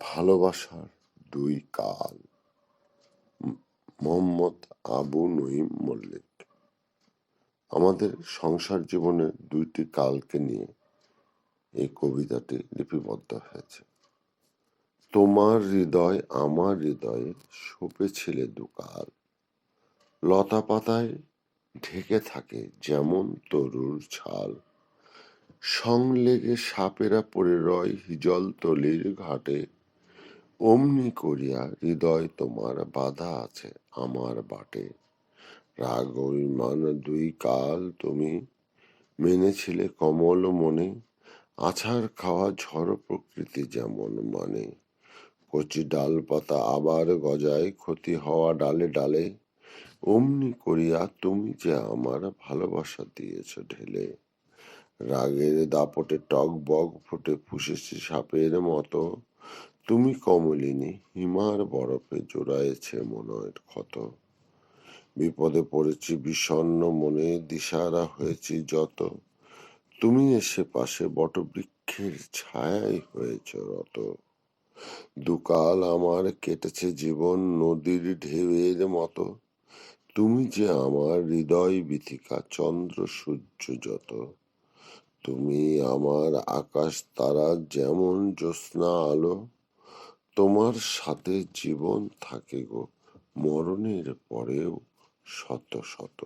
ভালোবাসার দুই কাল। মোহাম্মদ আবু নঈম মল্লিক। আমাদের সংসার জীবনের দুইটি কালকে নিয়ে এই কবিতাটি লিপিবদ্ধ হয়েছে। তোমার হৃদয় আমার হৃদয়ে সপেছিলে দুকাল লতা পাতায় ঢেকে থাকে যেমন তরুর ছাল। সংলেগে সাপেরা পড়ে রয় হিজল তলির ঘাটে। অমনি করিয়া হৃদয় তোমার বাধা আছে আমার বাটে। রাগ, অভিমান দুই কাল তুমি মেনেছিলে কমল মনে। আছাড় খাওয়া ঝড় প্রকৃতি যেমন মানে। কচি ডাল পাতা আবার গজায় ক্ষতি হওয়া ডালে ডালে। অমনি করিয়া তুমি যে আমার ভালোবাসা দিয়েছ ঢেলে। রাগের দাপটে টক বক ফুটে ফুসেছে সাপের মতো। তুমি কমলিনী, হিমার বরফে জোড়ায়েছে মনের ক্ষত। বিপদে পড়েছি, বিষণ্ণ মনে দিশারা হয়েছি যত। তুমি এসে পাশে বটবৃক্ষের ছায়াই হয়েছ রত। দুকাল আমার কেটেছে জীবন নদীর ঢেউয়ের মতো। তুমি যে আমার হৃদয় বিথিকা, চন্দ্র সূর্য যত। তুমি আমার আকাশ তারা যেমন জ্যোৎস্না আলো তোমার সাথে জীবন থাকে গো মরণের পরেও শত শত।